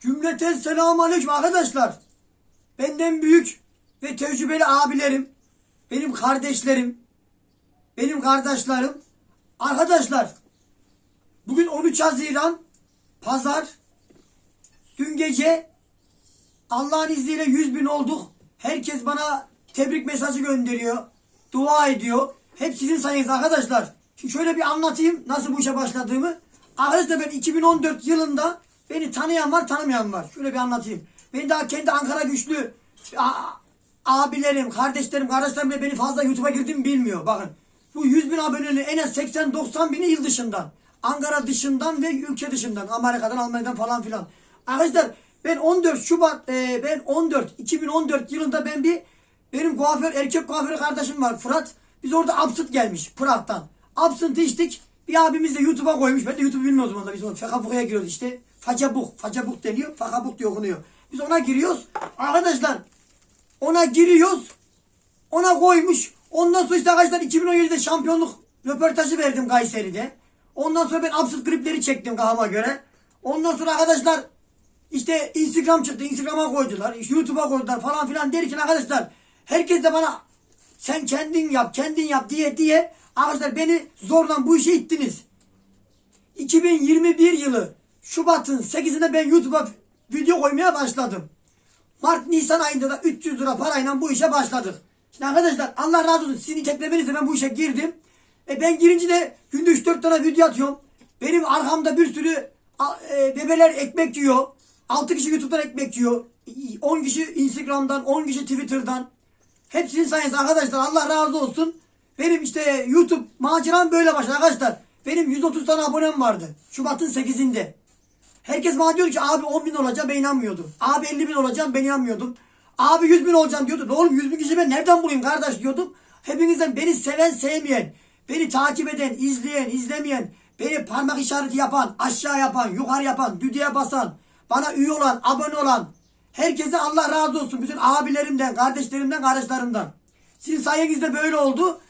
Cümleten selamun aleyküm arkadaşlar. Benden büyük ve tecrübeli abilerim, benim kardeşlerim, benim kardeşlerim. Arkadaşlar, bugün 13 Haziran, Pazar. Dün gece Allah'ın izniyle 100 bin olduk. Herkes bana tebrik mesajı gönderiyor. Dua ediyor. Hep sizin sayenizde arkadaşlar. Şimdi şöyle bir anlatayım nasıl bu işe başladığımı. Arkadaşlar ben 2014 yılında beni tanıyan var tanımayan var. Şöyle bir anlatayım. Ben daha kendi Ankara güçlü abilerim, kardeşlerim, kardeşlerim bile beni fazla YouTube'a girdim bilmiyor. Bakın bu 100 bin abonenin en az 80-90 bini yıl dışından. Ankara dışından ve ülke dışından. Amerika'dan, Almanya'dan falan filan. Arkadaşlar ben 14 Şubat, e, ben 14, 2014 yılında ben bir benim kuaför, erkek kuaförü kardeşim var Fırat. Biz orada absırt gelmiş Fırat'tan. Absırt içtik. Bir abimiz de YouTube'a koymuş. Ben de YouTube bilmiyorum o zaman da. Biz ona Fekafuka'ya giriyoruz işte. Facabuk. Facabuk deniyor. Fakabuk diye okunuyor. Biz ona giriyoruz. Arkadaşlar ona giriyoruz. Ona koymuş. Ondan sonra işte arkadaşlar 2017'de şampiyonluk röportajı verdim Kayseri'de. Ondan sonra ben absürt klipleri çektim kafama göre. Ondan sonra arkadaşlar işte Instagram çıktı. Instagram'a koydular. işte YouTube'a koydular falan filan derken arkadaşlar herkes de bana sen kendin yap, kendin yap diye diye arkadaşlar beni zorla bu işe ittiniz. 2021 yılı Şubat'ın 8'inde ben YouTube'a video koymaya başladım. Mart Nisan ayında da 300 lira parayla bu işe başladık. Şimdi arkadaşlar Allah razı olsun sizin iteklemenizle ben bu işe girdim. E ben girince de günde 3-4 tane video atıyorum. Benim arkamda bir sürü e, bebeler ekmek yiyor. 6 kişi YouTube'dan ekmek yiyor. 10 kişi Instagram'dan, 10 kişi Twitter'dan. Hepsinin sayesinde arkadaşlar Allah razı olsun. Benim işte YouTube maceram böyle başladı arkadaşlar. Benim 130 tane abonem vardı. Şubat'ın 8'inde. Herkes bana diyor ki abi 10 bin olacağım ben inanmıyordum. Abi 50 bin olacağım ben inanmıyordum. Abi 100 bin olacağım diyordu. Oğlum 100 bin kişi ben nereden bulayım kardeş diyordum. Hepinizden beni seven sevmeyen, beni takip eden, izleyen, izlemeyen, beni parmak işareti yapan, aşağı yapan, yukarı yapan, düdüğe basan, bana üye olan, abone olan, herkese Allah razı olsun. Bütün abilerimden, kardeşlerimden, kardeşlerimden. Sizin sayenizde böyle oldu.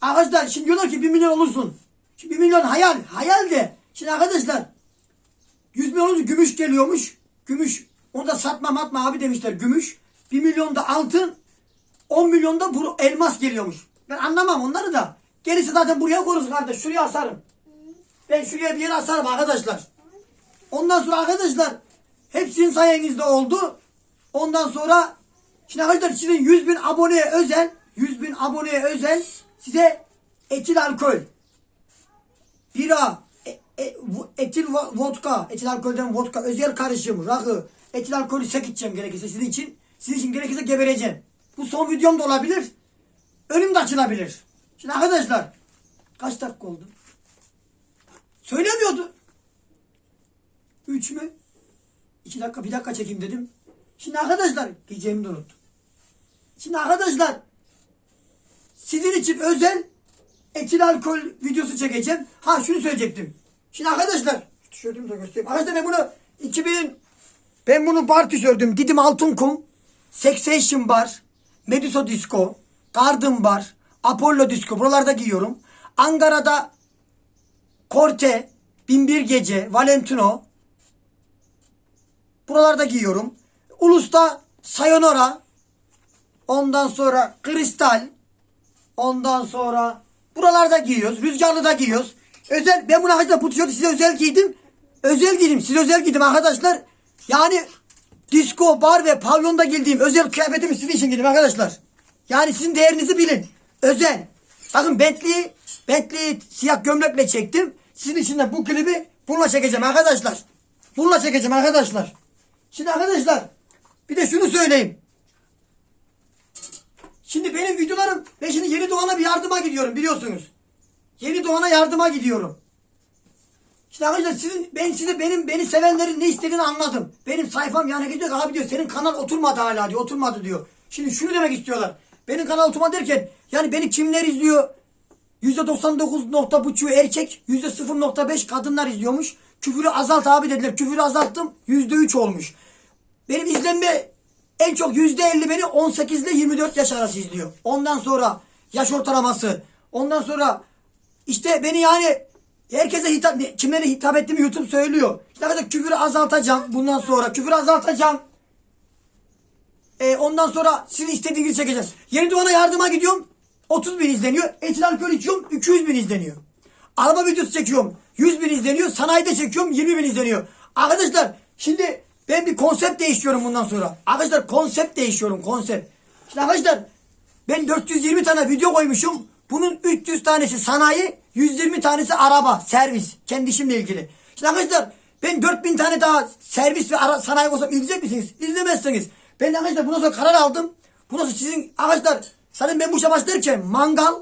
Arkadaşlar şimdi diyorlar ki 1 milyon olursun. Şimdi 1 milyon hayal, hayal de. Şimdi arkadaşlar 100 milyon gümüş geliyormuş. Gümüş. Onu da satma matma abi demişler gümüş. 1 milyon da altın. 10 milyon da bu elmas geliyormuş. Ben anlamam onları da. Gerisi zaten buraya koyarız kardeş. Şuraya asarım. Ben şuraya bir yere asarım arkadaşlar. Ondan sonra arkadaşlar hepsinin sayenizde oldu. Ondan sonra şimdi arkadaşlar sizin 100 bin aboneye özel 100 bin aboneye özel size etil alkol bira, e, etil vo- vodka, etil alkolden vodka, özel karışım, rakı, etil alkolü sek içeceğim gerekirse sizin için. Sizin için gerekirse gebereceğim. Bu son videom da olabilir. Önüm de açılabilir. Şimdi arkadaşlar kaç dakika oldu? Söylemiyordu. Üç mü? İki dakika, bir dakika çekeyim dedim. Şimdi arkadaşlar, diyeceğimi de unuttum. Şimdi arkadaşlar, sizin için özel etil alkol videosu çekeceğim. Ha şunu söyleyecektim. Şimdi arkadaşlar tişörtümü de göstereyim. Arkadaşlar ben bunu 2000 ben bunu bar tişörtüm. Didim Altın Kum, Sexation Bar, Medusa Disco, Garden Bar, Apollo Disco buralarda giyiyorum. Ankara'da Korte, Binbir Gece, Valentino buralarda giyiyorum. Ulus'ta Sayonara, ondan sonra Kristal, Ondan sonra buralarda giyiyoruz. Rüzgarlıda giyiyoruz. Özel ben bunu arkadaşlar bu tişörtü size özel giydim. Özel giydim. Size özel giydim arkadaşlar. Yani disco, bar ve pavyonda giydiğim özel kıyafetimi sizin için giydim arkadaşlar. Yani sizin değerinizi bilin. Özel. Bakın Bentley, Bentley siyah gömlekle çektim. Sizin için de bu klibi bununla çekeceğim arkadaşlar. Bununla çekeceğim arkadaşlar. Şimdi arkadaşlar bir de şunu söyleyeyim. Şimdi benim videolarım ve şimdi Yeni Doğan'a bir yardıma gidiyorum biliyorsunuz. Yeni Doğan'a yardıma gidiyorum. İşte arkadaşlar sizin, ben size benim beni sevenlerin ne istediğini anladım. Benim sayfam yani gidiyor abi diyor senin kanal oturmadı hala diyor oturmadı diyor. Şimdi şunu demek istiyorlar. Benim kanal oturmadı derken yani beni kimler izliyor? %99.5'u erkek, %0.5 kadınlar izliyormuş. Küfürü azalt abi dediler. Küfürü azalttım. %3 olmuş. Benim izlenme en çok yüzde elli beni 18 ile 24 yaş arası izliyor. Ondan sonra yaş ortalaması. Ondan sonra işte beni yani Herkese hitap, kimlere hitap ettiğimi YouTube söylüyor. İşte arkadaşlar küfürü azaltacağım bundan sonra. Küfürü azaltacağım. E, ondan sonra sizin istediğinizi çekeceğim. Yeni Doğan'a yardıma gidiyorum. 30 bin izleniyor. Etil alkol içiyorum. 200 bin izleniyor. Araba videosu çekiyorum. 100 bin izleniyor. Sanayide çekiyorum. 20 bin izleniyor. Arkadaşlar şimdi ben bir konsept değiştiriyorum bundan sonra. Arkadaşlar konsept değiştiriyorum. Konsept. Şimdi arkadaşlar ben 420 tane video koymuşum. Bunun 300 tanesi sanayi, 120 tanesi araba, servis. Kendi işimle ilgili. Şimdi arkadaşlar ben 4000 tane daha servis ve ara, sanayi olsam izleyecek misiniz? İzlemezsiniz. Ben arkadaşlar bundan sonra karar aldım. Bundan sonra sizin arkadaşlar zaten ben bu işe başlarken mangal,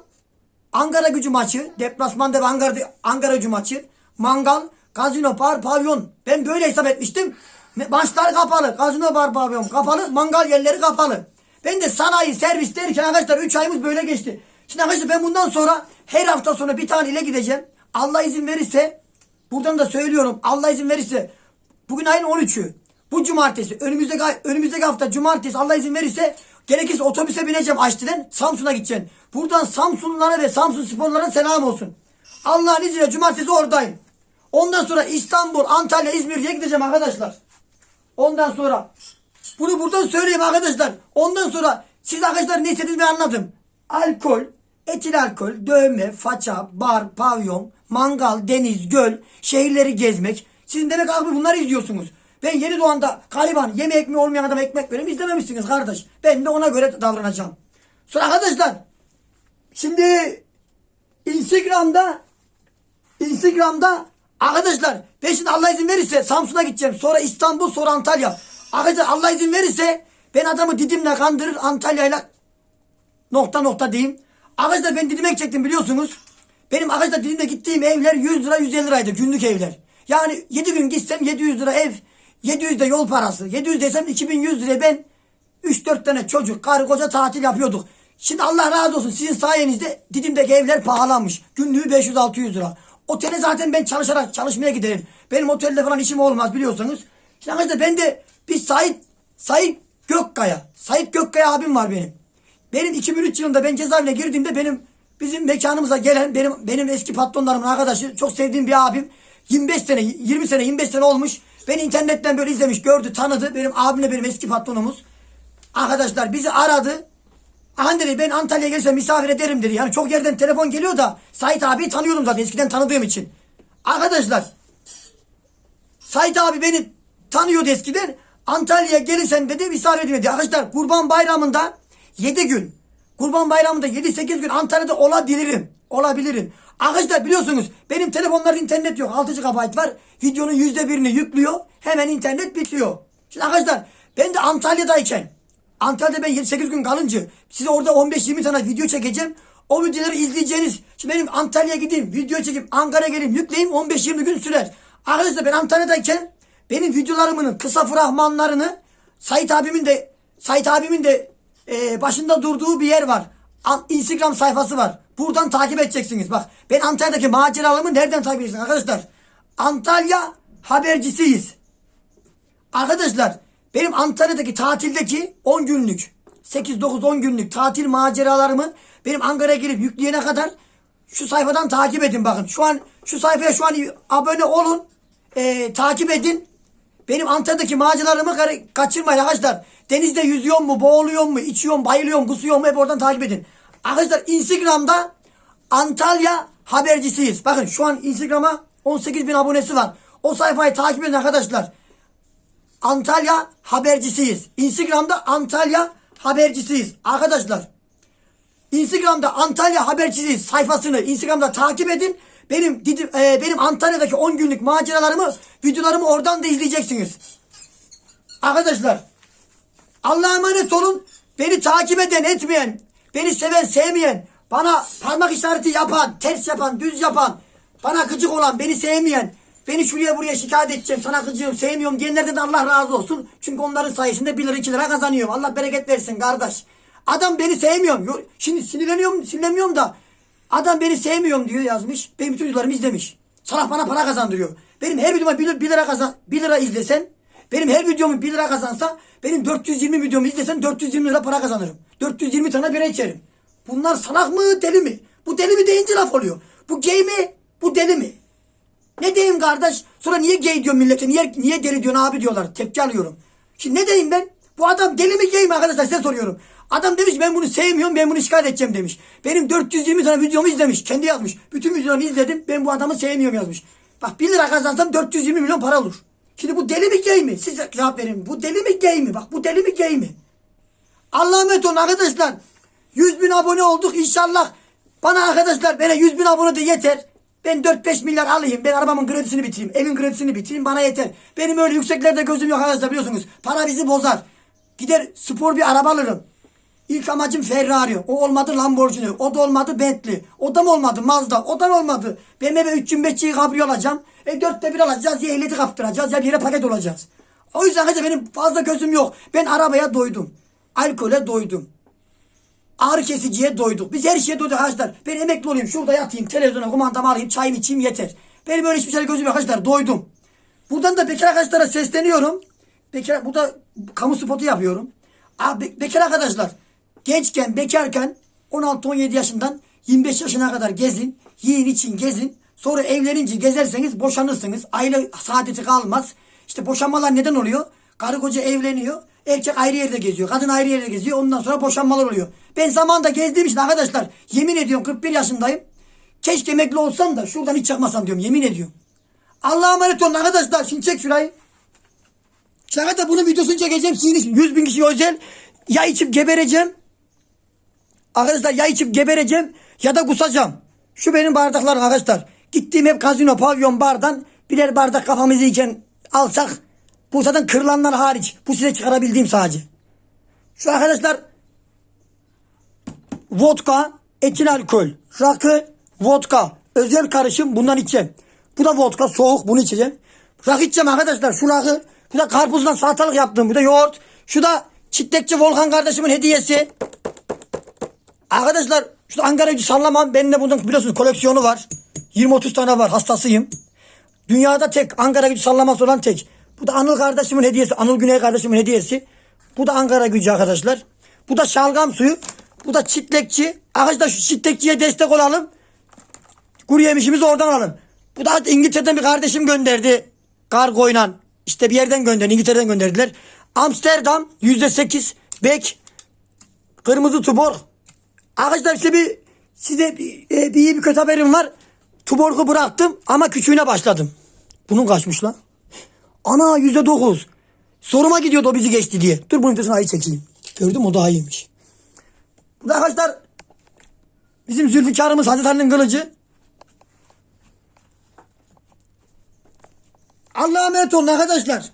Ankara gücü maçı, deplasmanda ve Ankara, Ankara gücü maçı, mangal, gazino, bar, pavyon. Ben böyle hesap etmiştim. Maçlar kapalı, gazino, bar, pavyon kapalı, mangal yerleri kapalı. Ben de sanayi, servis derken arkadaşlar 3 ayımız böyle geçti. Şimdi arkadaşlar ben bundan sonra her hafta sonra bir tane ile gideceğim. Allah izin verirse, buradan da söylüyorum Allah izin verirse, bugün ayın 13'ü. Bu cumartesi, önümüzdeki, önümüzdeki hafta cumartesi Allah izin verirse gerekirse otobüse bineceğim Açlı'dan Samsun'a gideceğim. Buradan Samsunlulara ve Samsun sporlara selam olsun. Allah'ın izniyle cumartesi oradayım. Ondan sonra İstanbul, Antalya, İzmir diye gideceğim arkadaşlar. Ondan sonra bunu buradan söyleyeyim arkadaşlar. Ondan sonra siz arkadaşlar ne istediğinizi ben anladım. Alkol, etil alkol, dövme, faça, bar, pavyon, mangal, deniz, göl, şehirleri gezmek. Sizin demek abi bunları izliyorsunuz. Ben yeni doğanda gariban yeme ekmeği olmayan adam ekmek verim izlememişsiniz kardeş. Ben de ona göre davranacağım. Sonra arkadaşlar şimdi Instagram'da Instagram'da arkadaşlar ben şimdi Allah izin verirse Samsun'a gideceğim. Sonra İstanbul sonra Antalya. Arkadaşlar Allah izin verirse ben adamı Didim'le kandırır Antalya'yla nokta nokta diyeyim. Arkadaşlar ben Didim'e çektim biliyorsunuz. Benim arkadaşlar Didim'de gittiğim evler 100 lira 150 liraydı günlük evler. Yani 7 gün gitsem 700 lira ev. 700 de yol parası. 700 desem 2100 liraya ben 3-4 tane çocuk, karı koca tatil yapıyorduk. Şimdi Allah razı olsun sizin sayenizde Didim'deki evler pahalanmış. Günlüğü 500-600 lira. Otele zaten ben çalışarak çalışmaya giderim. Benim otelde falan işim olmaz biliyorsunuz. Şimdi arkadaşlar ben de bir Sait, Sait Gökkaya. Sait Gökkaya abim var benim. Benim 2003 yılında ben cezaevine girdiğimde benim bizim mekanımıza gelen benim benim eski patronlarımın arkadaşı çok sevdiğim bir abim 25 sene 20 sene 25 sene olmuş. Beni internetten böyle izlemiş gördü tanıdı. Benim abimle benim eski patronumuz. Arkadaşlar bizi aradı. Aha dedi ben Antalya'ya gelsem misafir ederim dedi. Yani çok yerden telefon geliyor da Sait abiyi tanıyordum zaten eskiden tanıdığım için. Arkadaşlar Sait abi beni tanıyordu eskiden. Antalya'ya gelirsen dedi misafir edeyim dedi. Arkadaşlar kurban bayramında 7 gün. Kurban bayramında 7-8 gün Antalya'da olabilirim. Olabilirim. Arkadaşlar biliyorsunuz benim telefonlarda internet yok. 6 GB var. Videonun %1'ini yüklüyor. Hemen internet bitiyor. Şimdi arkadaşlar ben de Antalya'dayken Antalya'da ben 7-8 gün kalınca size orada 15-20 tane video çekeceğim. O videoları izleyeceğiniz. Şimdi benim Antalya'ya gideyim, video çekip Ankara'ya geleyim, yükleyeyim 15-20 gün sürer. Arkadaşlar ben Antalya'dayken benim videolarımın kısa fragmanlarını Sait abimin de Sait abimin de e, başında durduğu bir yer var. Instagram sayfası var. Buradan takip edeceksiniz. Bak ben Antalya'daki maceralarımı nereden takip edeceksiniz arkadaşlar? Antalya habercisiyiz. Arkadaşlar benim Antalya'daki tatildeki 10 günlük 8-9-10 günlük tatil maceralarımı benim Ankara'ya gelip yükleyene kadar şu sayfadan takip edin bakın. Şu an şu sayfaya şu an abone olun. Ee, takip edin. Benim Antalya'daki maceralarımı kaçırmayın arkadaşlar. Denizde yüzüyor mu, boğuluyor mu, içiyor mu, bayılıyor mu, kusuyor mu hep oradan takip edin. Arkadaşlar Instagram'da Antalya habercisiyiz. Bakın şu an Instagram'a 18 bin abonesi var. O sayfayı takip edin arkadaşlar. Antalya habercisiyiz. Instagram'da Antalya habercisiyiz. Arkadaşlar Instagram'da Antalya habercisiyiz sayfasını Instagram'da takip edin. Benim Didim- e, benim Antalya'daki 10 günlük maceralarımı, videolarımı oradan da izleyeceksiniz. Arkadaşlar Allah'a emanet olun. Beni takip eden, etmeyen, beni seven, sevmeyen, bana parmak işareti yapan, ters yapan, düz yapan, bana gıcık olan, beni sevmeyen, beni şuraya buraya şikayet edeceğim, sana gıcığım, sevmiyorum diyenlerden de Allah razı olsun. Çünkü onların sayesinde 1 lira 2 lira kazanıyorum. Allah bereket versin kardeş. Adam beni sevmiyorum. Yo- Şimdi sinirleniyorum, sinirlenmiyorum da adam beni sevmiyorum diyor yazmış. Benim bütün videolarımı izlemiş. Salak bana para kazandırıyor. Benim her videoma 1 lira kazan, 1 lira izlesen benim her videomu 1 lira kazansa benim 420 videomu izlesen 420 lira para kazanırım. 420 tane bira içerim. Bunlar salak mı deli mi? Bu deli mi deyince laf oluyor. Bu gay mi? Bu deli mi? Ne diyeyim kardeş? Sonra niye gay diyor millete? Niye, niye deli diyorsun abi diyorlar. Tepki alıyorum. Şimdi ne diyeyim ben? Bu adam deli mi gay mi arkadaşlar size soruyorum. Adam demiş ben bunu sevmiyorum ben bunu şikayet edeceğim demiş. Benim 420 tane videomu izlemiş. Kendi yazmış. Bütün videolarımı izledim ben bu adamı sevmiyorum yazmış. Bak 1 lira kazansam 420 milyon para olur. Şimdi bu deli mi gay mi? Siz cevap verin. Bu deli mi gay mi? Bak bu deli mi gay mi? Allah'a emanet olun arkadaşlar. 100 bin abone olduk inşallah. Bana arkadaşlar bana 100 bin abone de yeter. Ben 4-5 milyar alayım. Ben arabamın kredisini bitireyim. Evin kredisini bitireyim. Bana yeter. Benim öyle yükseklerde gözüm yok arkadaşlar biliyorsunuz. Para bizi bozar. Gider spor bir araba alırım. İlk amacım Ferrari. O olmadı Lamborghini. O da olmadı Bentley. O da mı olmadı Mazda. O da mı olmadı? BMW 325'yi kabrio alacağım. E 4'te bir alacağız. Ya ehliyeti kaptıracağız. Ya bir yere paket olacağız. O yüzden arkadaşlar benim fazla gözüm yok. Ben arabaya doydum. Alkole doydum. Ağrı kesiciye doyduk. Biz her şeye doyduk arkadaşlar. Ben emekli olayım. Şurada yatayım. Televizyona kumandamı alayım. Çayımı içeyim yeter. Benim öyle hiçbir şey gözüm yok arkadaşlar. Doydum. Buradan da bekar arkadaşlara sesleniyorum. Bekar, burada kamu spotu yapıyorum. Abi, be- bekar arkadaşlar. Gençken, bekarken 16-17 yaşından 25 yaşına kadar gezin. Yiyin için gezin. Sonra evlenince gezerseniz boşanırsınız. Aile saadeti kalmaz. İşte boşanmalar neden oluyor? Karı koca evleniyor. Erkek ayrı yerde geziyor. Kadın ayrı yerde geziyor. Ondan sonra boşanmalar oluyor. Ben zamanında gezdiğim için arkadaşlar yemin ediyorum 41 yaşındayım. Keşke emekli olsam da şuradan hiç çıkmasam diyorum. Yemin ediyorum. Allah'a emanet olun arkadaşlar. Şimdi çek şurayı. Şaka da bunun videosunu çekeceğim. Sizin için 100 bin kişi özel. Ya içip gebereceğim. Arkadaşlar ya içip gebereceğim ya da kusacağım. Şu benim bardaklarım arkadaşlar. Gittiğim hep kazino, pavyon, bardan birer bardak kafamızı iken alsak bu zaten kırılanlar hariç. Bu size çıkarabildiğim sadece. Şu arkadaşlar vodka, etil alkol, rakı, vodka, özel karışım bundan içeceğim. Bu da vodka soğuk bunu içeceğim. Rakı içeceğim arkadaşlar şu rakı. Bu da karpuzdan salatalık yaptım. Bu da yoğurt. Şu da çitlekçi Volkan kardeşimin hediyesi. Arkadaşlar şu Ankara gücü sallamam. Benim de bunun biliyorsunuz koleksiyonu var. 20-30 tane var hastasıyım. Dünyada tek Ankara gücü sallaması olan tek. Bu da Anıl kardeşimin hediyesi. Anıl Güney kardeşimin hediyesi. Bu da Ankara gücü arkadaşlar. Bu da şalgam suyu. Bu da çitlekçi. Arkadaşlar şu çitlekçiye destek olalım. Kuru yemişimizi oradan alalım. Bu da İngiltere'den bir kardeşim gönderdi. Kargoyla. İşte bir yerden gönderdi. İngiltere'den gönderdiler. Amsterdam %8. Bek. Kırmızı Tuborg. Arkadaşlar işte bir size bir, e, bir iyi bir kötü haberim var. Tuborg'u bıraktım ama küçüğüne başladım. Bunun kaçmış lan? Ana yüzde dokuz. Soruma gidiyordu o bizi geçti diye. Dur bunun ötesini ayı çekeyim. Gördüm o daha iyiymiş. Bu da arkadaşlar bizim Zülfikar'ımız Hazreti Ali'nin kılıcı. Allah'a emanet olun arkadaşlar.